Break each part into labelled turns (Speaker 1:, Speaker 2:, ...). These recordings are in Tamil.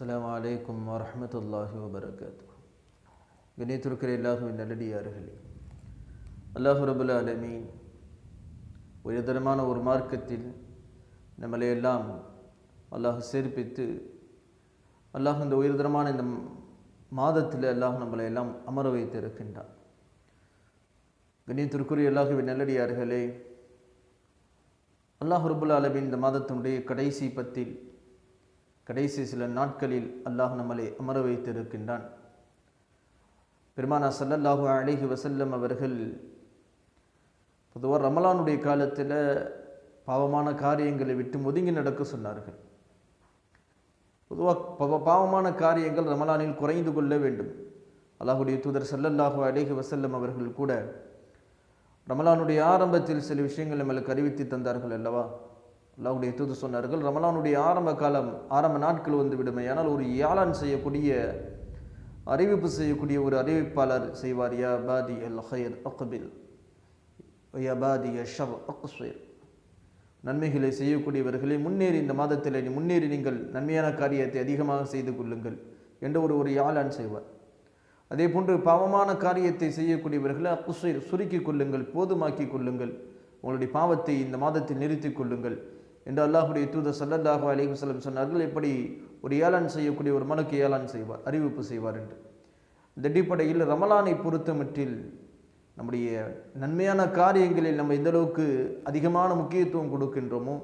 Speaker 1: அஸ்லாம் அலைக்கும் வரமத்துல்லாஹி வபரகாத்து கணியத்திருக்கிற எல்லாருமே நல்லடியார்களே அல்லாஹு ரபுல் அலமீன் உயர்தரமான ஒரு மார்க்கத்தில் நம்மளை எல்லாம் அல்லாஹ் சேர்ப்பித்து அல்லாஹ் இந்த உயர்தரமான இந்த மாதத்தில் அல்லாஹ் நம்மளை எல்லாம் அமர வைத்திருக்கின்றான். இருக்கின்றான் கணியத்திற்குரிய அல்லாஹுவின் நல்லடியார்களே அல்லாஹ் ரபுல் அலமின் இந்த மாதத்தினுடைய கடைசி பத்தில் கடைசி சில நாட்களில் அல்லாஹ் நம்மளை அமர வைத்திருக்கின்றான். பெருமானா சல்லல்லாஹு அலிஹி வசல்லம் அவர்கள் பொதுவாக ரமலானுடைய காலத்தில் பாவமான காரியங்களை விட்டு ஒதுங்கி நடக்க சொன்னார்கள். பொதுவாக பாவமான காரியங்கள் ரமலானில் குறைந்து கொள்ள வேண்டும். அல்லாஹுடைய தூதர் சல்லல்லாஹு அலிஹி வசல்லம் அவர்கள் கூட ரமலானுடைய ஆரம்பத்தில் சில விஷயங்கள் நம்மளுக்கு அறிவித்து தந்தார்கள் அல்லவா? அல்லாஹுடைய தூது சொன்னார்கள் ரமலானுடைய ஆரம்ப காலம் ஆரம்ப நாட்கள் வந்து விடுமே ஆனால் ஒரு யாழான் செய்யக்கூடிய அறிவிப்பு செய்யக்கூடிய ஒரு அறிவிப்பாளர் செய்வார் யா பாதி அல் ஹயர் அக்பில் யா பாதி ஷவ் அக்ஸ்வீர். நன்மைகளை செய்யக்கூடியவர்களை முன்னேறி இந்த மாதத்தில் முன்னேறி நீங்கள் நன்மையான காரியத்தை அதிகமாக செய்து கொள்ளுங்கள் என்ற ஒரு ஒரு யாழான் செய்வார். அதே போன்று பாவமான காரியத்தை செய்யக்கூடியவர்களை அக்குசைர் சுருக்கி கொள்ளுங்கள் போதுமாக்கி கொள்ளுங்கள். உங்களுடைய பாவத்தை இந்த மாதத்தில் நிறுத்திக் கொள்ளுங்கள். என்று அல்லாஹுடைய தூதர் சல்லல்லாஹு அலி வசலம் சொன்னார்கள் எப்படி ஒரு ஏலான் செய்யக்கூடிய ஒரு மனுக்கு ஏலான் செய்வார் அறிவிப்பு செய்வார் என்று. இந்த அடிப்படையில் ரமலானை பொறுத்தமட்டில் நம்முடைய நன்மையான காரியங்களில் நம்ம எந்த அளவுக்கு அதிகமான முக்கியத்துவம் கொடுக்கின்றோமோ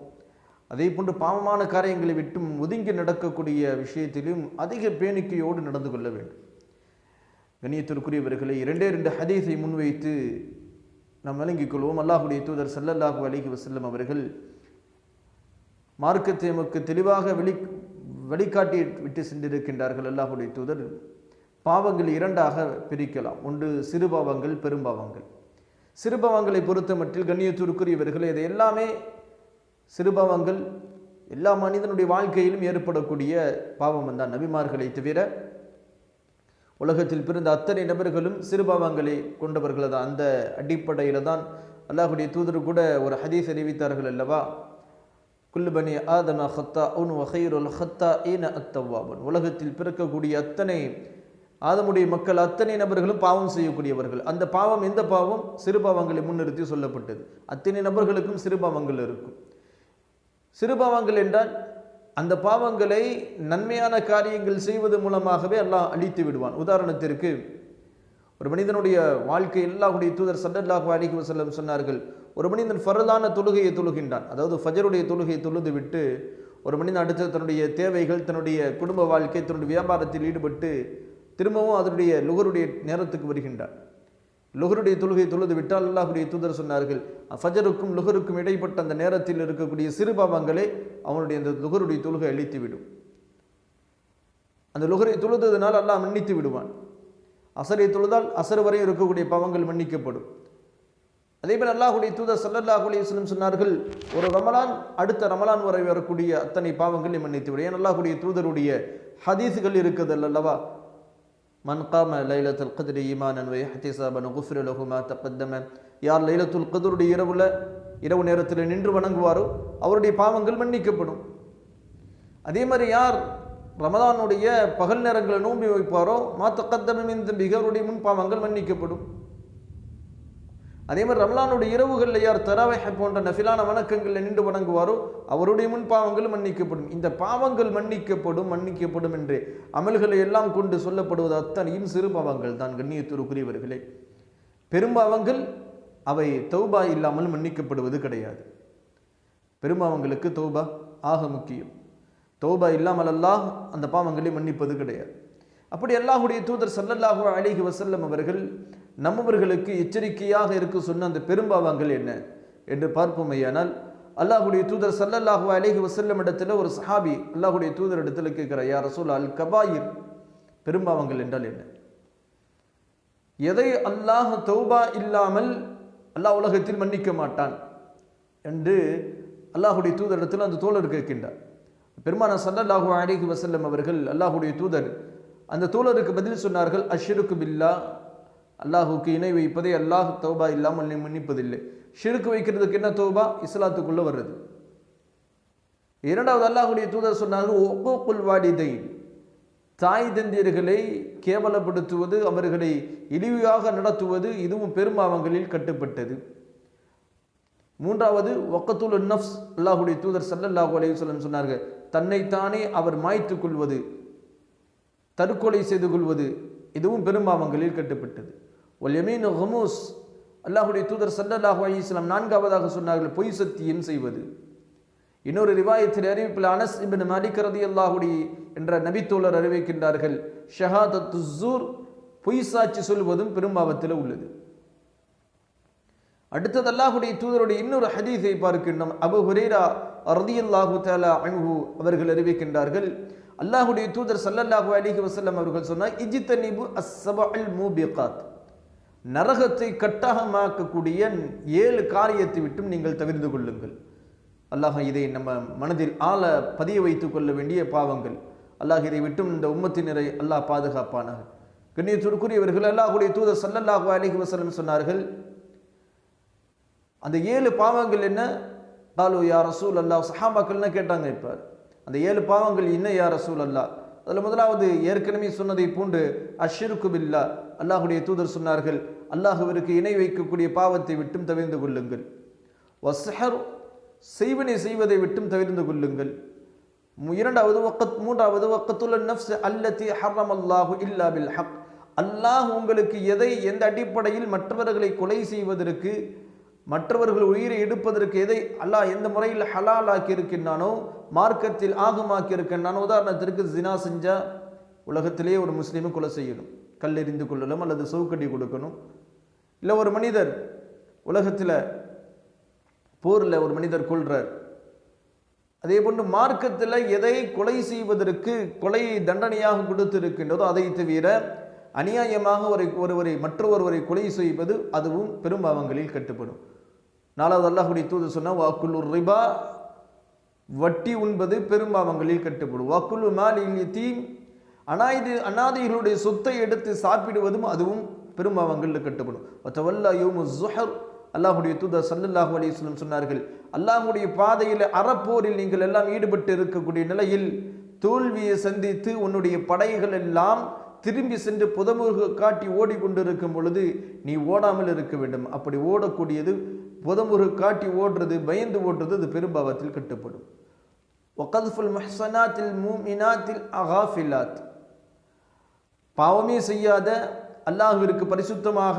Speaker 1: அதே போன்று பாவமான காரியங்களை விட்டும் ஒதுங்கி நடக்கக்கூடிய விஷயத்திலும் அதிக பேணிக்கையோடு நடந்து கொள்ள வேண்டும். கண்ணியத்திற்குரியவர்களை இரண்டே ரெண்டு ஹதீஸை முன்வைத்து நாம் விளங்கிக் கொள்வோம். அல்லாஹுடைய தூதர் சல்லல்லாஹு அலிஹி வசல்லம் அவர்கள் மார்க்கத்தை நமக்கு தெளிவாக வெளி வழிகாட்டி விட்டு சென்றிருக்கின்றார்கள் அல்லாஹுடைய தூதர். பாவங்கள் இரண்டாக பிரிக்கலாம். ஒன்று சிறு பாவங்கள் பெரும்பாவங்கள் சிறு பாவங்களை பொறுத்த மட்டில் கண்ணியத்திற்குரியவர்கள் இது எல்லாமே சிறு பாவங்கள் எல்லா மனிதனுடைய வாழ்க்கையிலும் ஏற்படக்கூடிய பாவம் தான் நபிமார்களை தவிர உலகத்தில் பிறந்த அத்தனை நபர்களும் சிறுபாவங்களை கொண்டவர்கள் தான் அந்த அடிப்படையில் தான் அல்லாஹுடைய தூதர் கூட ஒரு ஹதீஸ் அறிவித்தார்கள் அல்லவா? குல்லுபனி ஆதம ஹத்தா உன் வகைருல் ஹத்தா ஈன அத்தவாபன் உலகத்தில் பிறக்கக்கூடிய அத்தனை ஆதமுடைய மக்கள் அத்தனை நபர்களும் பாவம் செய்யக்கூடியவர்கள். அந்த பாவம் எந்த பாவம்? சிறு பாவங்களை முன்னிறுத்தி சொல்லப்பட்டது. அத்தனை நபர்களுக்கும் சிறு பாவங்கள் இருக்கும். சிறு பாவங்கள் என்றால் அந்த பாவங்களை நன்மையான காரியங்கள் செய்வது மூலமாகவே எல்லாம் அழித்து விடுவான். உதாரணத்திற்கு ஒரு மனிதனுடைய வாழ்க்கை எல்லாருடைய தூதர் சல்லல்லாஹு அலிஹி வசல்லம் சொன்னார்கள் ஒரு மனிதன் ஃபரதான தொழுகையை தொழுகின்றான். அதாவது ஃபஜருடைய தொழுகையை தொழுது விட்டு ஒரு மனிதன் அடுத்து தன்னுடைய தேவைகள் தன்னுடைய குடும்ப வாழ்க்கை தன்னுடைய வியாபாரத்தில் ஈடுபட்டு திரும்பவும் அதனுடைய லுகருடைய நேரத்துக்கு வருகின்றான். லுகருடைய தொழுகை தொழுது விட்டால் அல்லாஹுடைய தூதர் சொன்னார்கள் ஃபஜருக்கும் லுகருக்கும் இடைப்பட்ட அந்த நேரத்தில் இருக்கக்கூடிய சிறுபாவங்களை அவனுடைய அந்த லுகருடைய தொழுகை அழித்துவிடும். அந்த லுகரை தொழுததுனால் அல்லாஹ் மன்னித்து விடுவான். அசரை தொழுதால் அசர் வரை இருக்கக்கூடிய பாவங்கள் மன்னிக்கப்படும். அதேபோல் அல்லாஹுடைய தூதர் சல்லல்லாஹு அலிஸ்லம் சொன்னார்கள் ஒரு ரமலான் அடுத்த ரமலான் வரை வரக்கூடிய அத்தனை பாவங்களை மன்னித்து விட. ஏன் அல்லாஹுடைய தூதருடைய ஹதீஸுகள் இருக்குது அல்லவா? மன் காம லைலத்துல் கதிரி ஈமானன் வை ஹத்திசாபன் குஃப்ரு லகுமா தப்பத்தம யார் லைலத்துல் கதருடைய இரவுல இரவு நேரத்தில் நின்று வணங்குவாரோ அவருடைய பாவங்கள் மன்னிக்கப்படும். அதே மாதிரி யார் ரமதானுடைய பகல் நேரங்களை நோம்பி வைப்பாரோ மாத்த கத்தமின் தம்பிக முன் பாவங்கள் மன்னிக்கப்படும். அதே மாதிரி ரமலானுடைய இரவுகளில் யார் தராவை போன்ற நஃபிலான வணக்கங்களில் நின்று வணங்குவாரோ அவருடைய முன் பாவங்கள் மன்னிக்கப்படும். இந்த பாவங்கள் மன்னிக்கப்படும் மன்னிக்கப்படும் என்று அமல்களை எல்லாம் கொண்டு சொல்லப்படுவது அத்தனையும் சிறு பாவங்கள் தான் கண்ணியத்திற்குரியவர்களே பெரும்பாவங்கள் அவை தௌபா இல்லாமல் மன்னிக்கப்படுவது கிடையாது. பெரும்பாவங்களுக்கு தௌபா ஆக முக்கியம். தௌபா இல்லாமல் அல்லாஹ் அந்த பாவங்களை மன்னிப்பது கிடையாது. அப்படி அல்லாஹுடைய தூதர் சல்லல்லாஹு அலிஹி வசல்லம் அவர்கள் நம்மவர்களுக்கு எச்சரிக்கையாக இருக்க சொன்ன அந்த பெரும்பாவங்கள் என்ன? என்று பார்ப்போமையானால் அல்லாஹுடைய தூதர் சல்லல்லாஹு அலேஹி வசல்லம் இடத்துல ஒரு சஹாபி அல்லாஹுடைய தூதர் இடத்துல கேட்கிற யார் ரசூல் அல் கபாயிர். பெரும்பாவங்கள் என்றால் என்ன? எதை அல்லாஹ் தௌபா இல்லாமல் அல்லாஹ் உலகத்தில் மன்னிக்க மாட்டான் என்று அல்லாஹுடைய தூதரிடத்தில் அந்த தோழர் கேட்கின்றார். பெருமான சல்லல்லாஹு அலேஹி வசல்லம் அவர்கள் அல்லாஹுடைய தூதர் அந்த தோழருக்கு பதில் சொன்னார்கள் அஷ்ருக்கு பில்லா. அல்லாஹுக்கு இணை வைப்பதை அல்லாஹ் தௌபா இல்லாமல் மன்னிப்பதில்லை. ஷிருக்கு வைக்கிறதுக்கு என்ன தௌபா? இஸ்லாத்துக்குள்ளே வர்றது. இரண்டாவது அல்லாஹுடைய தூதர் சொன்னார்கள் ஒப்போக்குல் வாடிதை தாய் தந்தியர்களை கேவலப்படுத்துவது அவர்களை இழிவாக நடத்துவது இதுவும் பெரும்பாவங்களில் கட்டுப்பட்டது. மூன்றாவது ஒக்கத்துல் நஃப்ஸ். அல்லாஹுடைய தூதர் சல்லல்லாஹு அலைஹி சொன்னார்கள் தன்னைத்தானே அவர் மாய்த்துக் கொள்வது தற்கொலை செய்து கொள்வது இதுவும் பெரும்பாவங்களில் கட்டுப்பட்டது. ஒல் யமீன் ஹமூஸ் அல்லாஹுடைய தூதர் சல்லல்லாஹு அலைஹி நான்காவதாக சொன்னார்கள் பொய் சத்தியம் செய்வது. இன்னொரு ரிவாயத்தில் அறிவிப்பில் அனஸ் இபின் மாலிக் ரதியல்லாஹுடி என்ற நபித்தோழர் அறிவிக்கின்றார்கள் ஷஹாதத்துசூர் பொய் சாட்சி சொல்வதும் பெரும்பாவத்தில் உள்ளது. அடுத்தது அல்லாஹுடைய தூதருடைய இன்னொரு ஹதீஸை பார்க்கின்றோம் அபு ஹுரேரா ரதியல்லாஹு தாலா அன்ஹு அவர்கள் அறிவிக்கின்றார்கள். அல்லாஹுடைய தூதர் சல்லல்லாஹு அலிஹி வசல்லம் அவர்கள் சொன்னார் இஜ்தனிபு அஸ்ஸபஅல் மூபிகாத். நரகத்தை கட்டாகமாக்கக்கூடிய ஏழு காரியத்தை விட்டும் நீங்கள் தவிர்த்து கொள்ளுங்கள். அல்லாஹ் இதை நம்ம மனதில் ஆள பதிய வைத்துக் கொள்ள வேண்டிய பாவங்கள். அல்லாஹ் இதை விட்டும் இந்த உம்மத்தினரை அல்லாஹ் பாதுகாப்பானாக. கண்ணியத்திற்குரியவர்கள் அல்லாஹுடைய தூதர் சல்லல்லாஹ் அலிஹி வசலம் சொன்னார்கள் அந்த ஏழு பாவங்கள் என்ன? காலு யா ரசூல் அல்லா சஹாபாக்கள்னு கேட்டாங்க இப்போ அந்த ஏழு பாவங்கள் என்ன யா ரசூல் அல்லா அதில் முதலாவது ஏற்கனவே சொன்னதை பூண்டு அஷ்ருக்கு பில்லா. அல்லாஹுடைய தூதர் சொன்னார்கள் அல்லாஹுவிற்கு இணை வைக்கக்கூடிய பாவத்தை விட்டும் தவிர்ந்து கொள்ளுங்கள். வசஹர் செய்வனை செய்வதை விட்டும் தவிர்ந்து கொள்ளுங்கள். இரண்டாவது வக்கத் மூன்றாவது வக்கத்துள்ள நஃப்ஸ் அல்லத்தி ஹர்ரம் அல்லாஹு இல்லா பில் ஹக். அல்லாஹ் உங்களுக்கு எதை எந்த அடிப்படையில் மற்றவர்களை கொலை செய்வதற்கு மற்றவர்கள் உயிரை எடுப்பதற்கு எதை அல்லாஹ் எந்த முறையில் ஹலால் ஆக்கியிருக்கின்றானோ மார்க்கத்தில் ஆகமாக்கி இருக்கின்றானோ உதாரணத்திற்கு ஜினா செஞ்சா உலகத்திலேயே ஒரு முஸ்லீமை கொலை செய்யணும். கல்லெறிந்து கொள்ளலாம் அல்லது சவுக்கடி கொடுக்கணும். இல்லை ஒரு மனிதர் உலகத்தில் போரில் ஒரு மனிதர் கொள்றார் அதே போன்று மார்க்கத்தில் எதை கொலை செய்வதற்கு கொலையை தண்டனையாக கொடுத்திருக்கின்றதோ அதை தவிர அநியாயமாக ஒரு ஒருவரை மற்றொருவரை கொலை செய்வது அதுவும் பெரும்பாவங்களில் கட்டுப்படும். நாலாவது அல்லாஹுடைய தூது சொன்னால் வாக்குள்ளூர் ரிபா வட்டி உண்பது பெரும்பாவங்களில் கட்டுப்படும். வாக்குள்ளு மாலில் தீம் அனாயுது அனாதைகளுடைய சொத்தை எடுத்து சாப்பிடுவதும் அதுவும் பெரும்பாவங்களில் கட்டுப்படும். ஒத்தவல்லா யோமு ஜுஹர் அல்லாஹுடைய தூதர் சல்லுல்லாஹு அலைஹி சொன்னார்கள் அல்லாஹுடைய பாதையில் அறப்போரில் நீங்கள் எல்லாம் ஈடுபட்டு இருக்கக்கூடிய நிலையில் தோல்வியை சந்தித்து உன்னுடைய படைகள் எல்லாம் திரும்பி சென்று புதமுருக காட்டி ஓடிக்கொண்டிருக்கும் பொழுது நீ ஓடாமல் இருக்க வேண்டும். அப்படி ஓடக்கூடியது புதமுருக காட்டி ஓடுறது பயந்து ஓடுறது அது பெரும்பாவத்தில் கட்டுப்படும். ஒகதுஃபுல் மஹ்சனாத்தில் மூமினாத்தில் அகாஃபிலாத். பாவமே செய்யாத அல்லாஹுவிற்கு பரிசுத்தமாக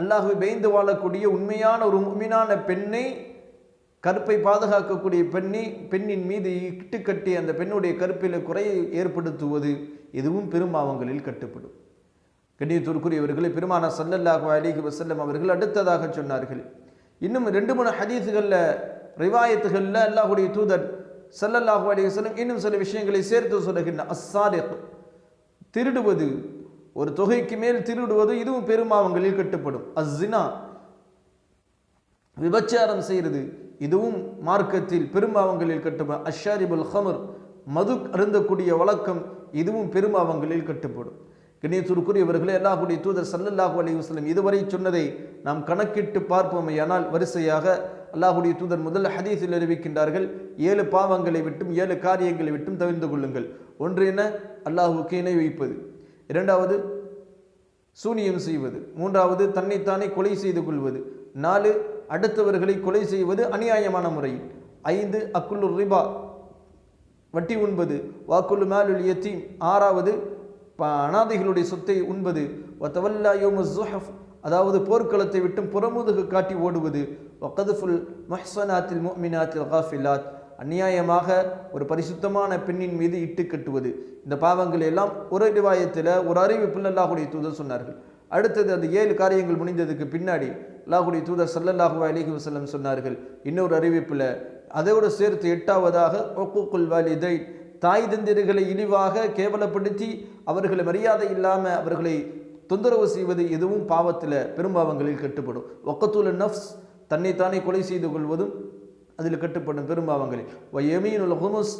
Speaker 1: அல்லாஹுவை பயந்து வாழக்கூடிய உண்மையான ஒரு உண்மையான பெண்ணை கருப்பை பாதுகாக்கக்கூடிய பெண்ணை பெண்ணின் மீது இட்டுக்கட்டி அந்த பெண்ணுடைய கருப்பில் குறையை ஏற்படுத்துவது இதுவும் பெரும்பாவங்களில் கட்டுப்படும். கண்ணியத்திற்குரியவர்களை பெருமான சல்லல்லாஹு அலிஹி வசல்லம் அவர்கள் அடுத்ததாக சொன்னார்கள். இன்னும் ரெண்டு மூணு ஹதீஸுகளில் ரிவாயத்துகளில் அல்லாஹுடைய தூதர் சல்லல்லாஹு அலைஹி வஸல்லம் இன்னும் சில விஷயங்களை சேர்த்து சொல்லுகின்ற அஸ்ஸாரிக் திருடுவது ஒரு தொகைக்கு மேல் திருடுவது இதுவும் பெருமாவங்களில் கட்டுப்படும். அஸ்ஸினா விபச்சாரம் செய்கிறது இதுவும் மார்க்கத்தில் பெரும்பாவங்களில் கட்டுப்படும். அஷாரிபுல் ஹமர் மது அருந்தக்கூடிய வழக்கம் இதுவும் பெரும்பாவங்களில் கட்டுப்படும். கண்ணியத்திற்குரியவர்களே அல்லாஹுடைய தூதர் சல்லல்லாஹு அலைஹி வஸல்லம் இதுவரை சொன்னதை நாம் கணக்கிட்டு பார்ப்போமையானால் வரிசையாக அல்லாஹுடைய தூதர் முதல் ஹதீஸில் அறிவிக்கின்றார்கள் ஏழு பாவங்களை விட்டும் ஏழு காரியங்களை விட்டும் தவிர்ந்து கொள்ளுங்கள். ஒன்று என்ன? அல்லாஹுக்கு இணை வைப்பது. இரண்டாவது சூனியம் செய்வது. மூன்றாவது தன்னைத்தானே கொலை செய்து கொள்வது. நாலு அடுத்தவர்களை கொலை செய்வது அநியாயமான முறையில் ஐந்து அக்குல்லு ரிபா வட்டி உண்பது. வாக்குள்ளு மேலுல் யத்தீம். ஆறாவது ப- அனாதைகளுடைய சொத்தை உண்பது. வத்தவல்லா யோமு ஜுஹஃப் அதாவது போர்க்களத்தை விட்டும் புறமுதுகு காட்டி ஓடுவது. வக்கதுஃபுல் மஹ்சனாத்தில் முஃமினாத்தில் காஃபிலாத். அநியாயமாக ஒரு பரிசுத்தமான பெண்ணின் மீது இட்டு கட்டுவது. இந்த பாவங்கள் எல்லாம் ஒரு ரிவாயத்தில் ஒரு அறிவிப்பில் அல்லாஹுடைய தூதர் சொன்னார்கள். அடுத்தது அந்த ஏழு காரியங்கள் முடிந்ததுக்கு பின்னாடி அல்லாஹுடைய தூதர் சல்லல்லாஹு அலிஹி வசல்லம் சொன்னார்கள். இன்னொரு அறிவிப்பில் அதோடு சேர்த்து எட்டாவதாக ஒக்குக்குல் வாலிதை தாய் தந்திரிகளை இழிவாக கேவலப்படுத்தி அவர்களை மரியாதை இல்லாமல் அவர்களை தொந்தரவு செய்வது எதுவும் பாவத்தில் பெரும்பாவங்களில் கட்டுப்படும். ஒக்கத்துள்ள நஃப்ஸ் தன்னைத்தானே கொலை செய்து கொள்வதும் அதில் கட்டுப்படும் பெரும்பாவங்களில் எமீனுல் ஹுமுஸ்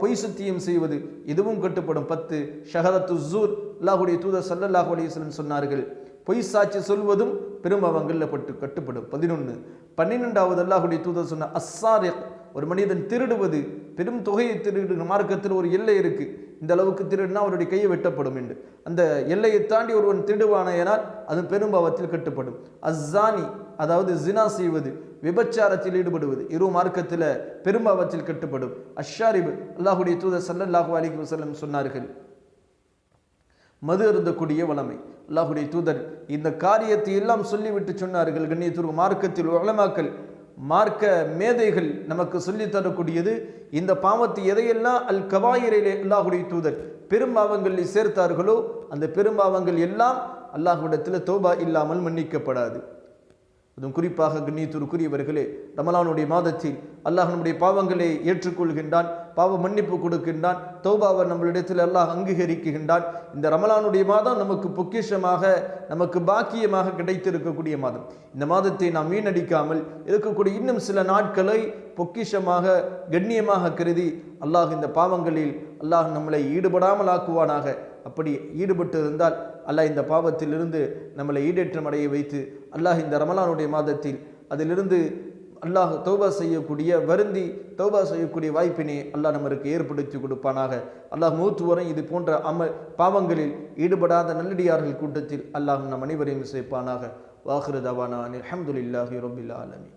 Speaker 1: பொய் சத்தியம் செய்வது இதுவும் கட்டுப்படும். பத்து ஷஹரத்து ஜூர் அல்லாஹுடைய தூதர் சல்லல்லாஹு அலிஸ்லன் சொன்னார்கள். பொய் சாட்சி சொல்வதும் பெரும்பாவங்களில் பட்டு கட்டுப்படும். பதினொன்று பன்னிரெண்டாவது அல்லாஹுடைய தூதர் சொன்ன அஸ்ஸாரிக் ஒரு மனிதன் திருடுவது பெரும் தொகையை திருடு மார்க்கத்தில் ஒரு எல்லை இருக்கு. இந்த அளவுக்கு திருடினா அவருடைய கையை வெட்டப்படும் என்று. அந்த எல்லையை தாண்டி ஒருவன் திருடுவானேனால் அது பெரும்பாவத்தில் கட்டுப்படும். அஸ்ஸானி அதாவது ஜினா செய்வது விபச்சாரத்தில் ஈடுபடுவது. இரு மார்க்கத்தில் பெரும்பாவத்தில் கட்டுப்படும். அஷாரிபு அல்லாஹுடைய தூதர் சல்லல்லாஹு அலைஹி வஸல்லம் சொன்னார்கள் மது அருந்தக்கூடிய வளமை அல்லாஹுடைய தூதர் இந்த காரியத்தை எல்லாம் சொல்லிவிட்டு சொன்னார்கள். கண்ணியத்திற்கு மார்க்கத்தில் உலமாக்கல் மார்க்க மேதைகள் நமக்கு சொல்லித் தரக்கூடியது. இந்த பாவத்தை எதையெல்லாம் அல் கவாயிரிலே அல்லாஹுடைய தூதர் பெரும்பாவங்களில் சேர்த்தார்களோ அந்த பெரும்பாவங்கள் எல்லாம் அல்லாஹ்விடத்தில் தோபா இல்லாமல் மன்னிக்கப்படாது. அதுவும் குறிப்பாக கண்ணியத்திற்குரியவர்களே ரமலானுடைய மாதத்தில் அல்லாஹ் நம்முடைய பாவங்களை ஏற்றுக்கொள்கின்றான் பாவ மன்னிப்பு கொடுக்கின்றான் தௌபாவை நம்மளிடத்தில் அல்லாஹ் அங்கீகரிக்கின்றான். இந்த ரமலானுடைய மாதம் நமக்கு பொக்கிஷமாக நமக்கு பாக்கியமாக கிடைத்திருக்கக்கூடிய மாதம். இந்த மாதத்தை நாம் வீணடிக்காமல் இருக்கக்கூடிய இன்னும் சில நாட்களை பொக்கிஷமாக கண்ணியமாக கருதி அல்லாஹ் இந்த பாவங்களில் அல்லாஹ் நம்மளை ஈடுபடாமல் ஆக்குவானாக அப்படி ஈடுபட்டு இருந்தால் அல்லாஹ் இந்த பாவத்திலிருந்து நம்மளை ஈடேற்றம் அடைய வைத்து அல்லாஹ் இந்த ரமலானுடைய மாதத்தில் அதிலிருந்து அல்லாஹ் தௌபா செய்யக்கூடிய வருந்தி தௌபா செய்யக்கூடிய வாய்ப்பினை அல்லாஹ் நம்மளுக்கு ஏற்படுத்தி கொடுப்பானாக. அல்லாஹ் மூத்து வரை இது போன்ற அம பாவங்களில் ஈடுபடாத நல்லடியார்கள் கூட்டத்தில் அல்லாஹ் நம் அனைவரையும் சேர்ப்பானாக வாஹிரு தவானா அல்ஹம்துலில்லாஹி ரபில் ஆலமீன்.